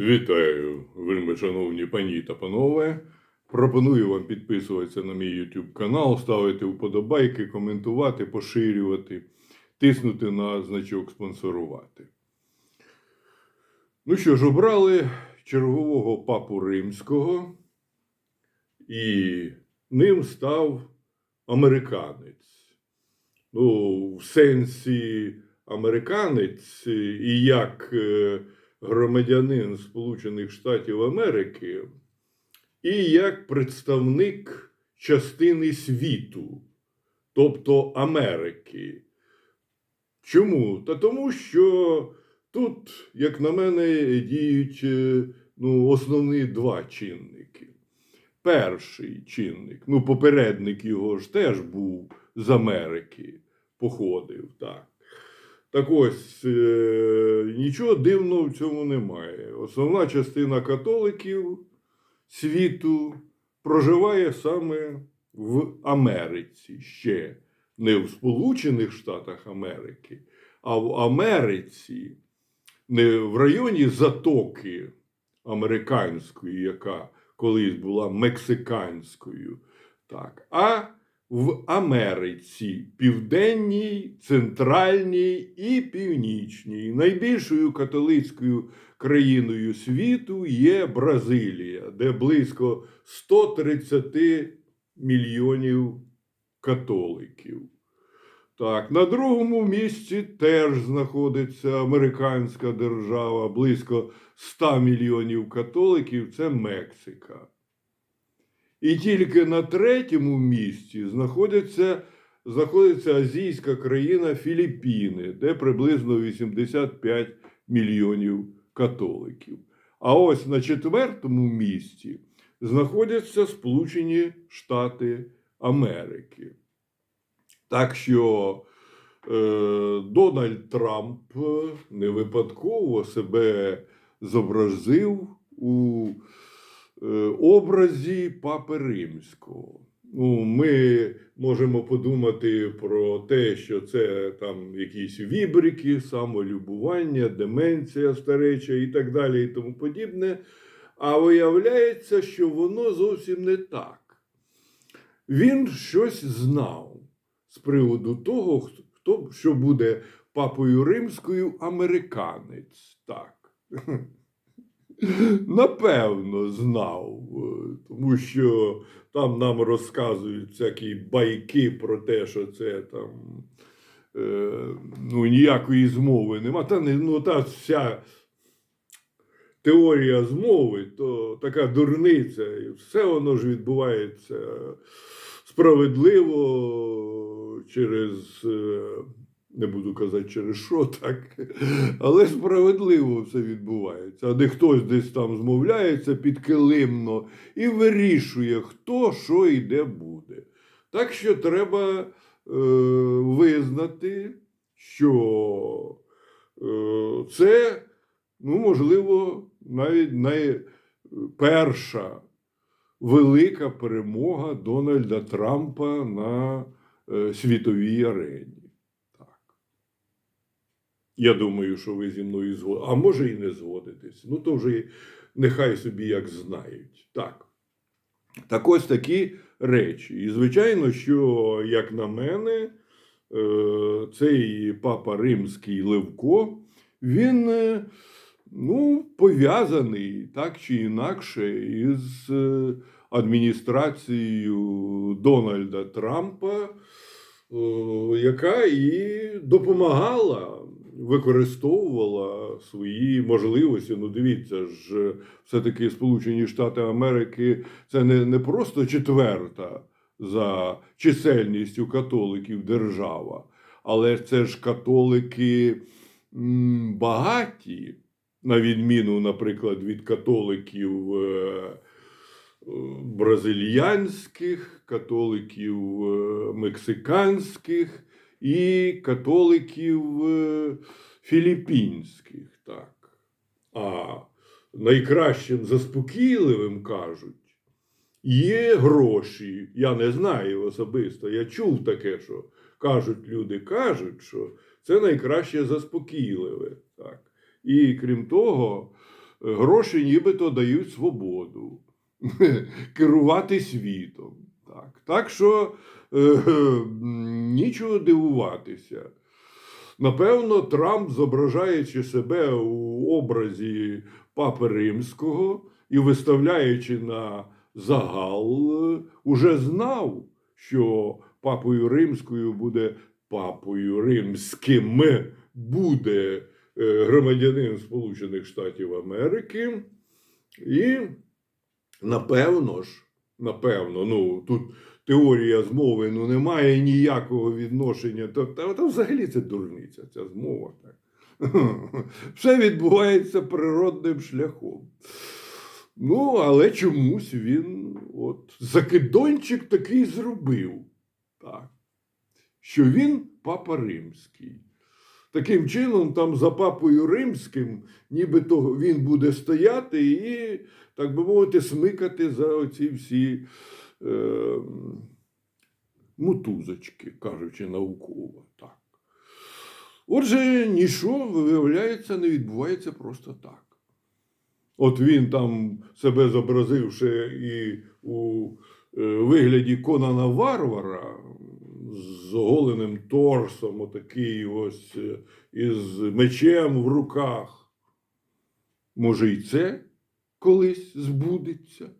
Вітаю, вельми шановні пані та панове. Пропоную вам підписуватися на мій YouTube канал, ставити вподобайки, коментувати, поширювати, тиснути на значок спонсорувати. Ну що ж, обрали чергового папу римського, і ним став американець. Ну, в сенсі американець і як е, громадянин Сполучених Штатів Америки, і як представник частини світу, тобто Америки. Чому? Та тому, що тут, як на мене, діють е, ну, основні два чинники. Перший чинник, ну, попередник його ж теж був з Америки, походив, так. Так ось е, нічого дивного в цьому немає. Основна частина католиків світу проживає саме в Америці ще не в Сполучених Штатах Америки, а в Америці, не в районі Затоки американської, яка колись була мексиканською, так, а в Америці південній, центральній і північній. Найбільшою католицькою країною світу є Бразилія, де близько 130 мільйонів католиків. Так, на другому місці теж знаходиться американська держава, близько 100 мільйонів католиків це Мексика. І тільки на третьому місці знаходиться, знаходиться азійська країна Філіппіни, де приблизно 85 мільйонів католиків. А ось на четвертому місці знаходяться Сполучені Штати Америки. Так що е, Дональд Трамп не випадково себе зобразив у е, образі Папи Римського. Ну, ми можемо подумати про те, що це там якісь вібрики, самолюбування, деменція стареча і так далі, і тому подібне. А виявляється, що воно зовсім не так. Він щось знав з приводу того, хто що буде папою римською американець. Так. Напевно, знав, е, тому що там нам розказують всякі байки про те, що це там е, ну, ніякої змови нема. Та ну, та вся теорія змови, то така дурниця, і все воно ж відбувається справедливо через. Не буду казати через що так, але справедливо все відбувається. А де хтось десь там змовляється підкилимно і вирішує, хто що і де буде. Так що треба е, визнати, що е, це, ну, можливо, навіть найперша велика перемога Дональда Трампа на е, світовій арені. Я думаю, що ви зі мною згодитесь. А може і не згодитесь. Ну, то вже нехай собі як знають. Так. Так ось такі речі. І, звичайно, що, як на мене, е, цей папа римський Левко, він е, ну, пов'язаний так чи інакше із е, адміністрацією Дональда Трампа, яка і допомагала використовувала свої можливості. Ну, дивіться ж, все-таки Сполучені Штати Америки це не, не просто четверта за чисельністю католиків держава, але це ж католики багаті, на відміну, наприклад, від католиків. е, Бразильянських, католиків е, мексиканських, і католиків е, філіппінських. Так. А найкращим заспокійливим кажуть, є гроші. Я не знаю особисто. Я чув таке, що кажуть люди, кажуть, що це найкраще заспокійливе. Так. І крім того, гроші нібито дають свободу керувати світом. Так, так що нічого дивуватися. Напевно, Трамп, зображаючи себе у образі Папи Римського і виставляючи на загал, уже знав, що папою римською буде папою римським буде е, громадянин Сполучених Штатів Америки. І напевно ж, напевно, ну тут теорія змови ну, не має ніякого відношення. Та, та, та взагалі це дурниця, ця змова. Так. Все відбувається природним шляхом. Ну, але чомусь він от закидончик такий зробив. Так. Що він папа римський. Таким чином, там за папою римським, нібито він буде стояти і, так би мовити, смикати за оці всі е, мотузочки, кажучи науково. Так. Отже, нічого, виявляється, не відбувається просто так. От він там себе зобразивши і у е, вигляді Конана Варвара з оголеним торсом, отакий ось е, із мечем в руках. Може, і це колись збудеться.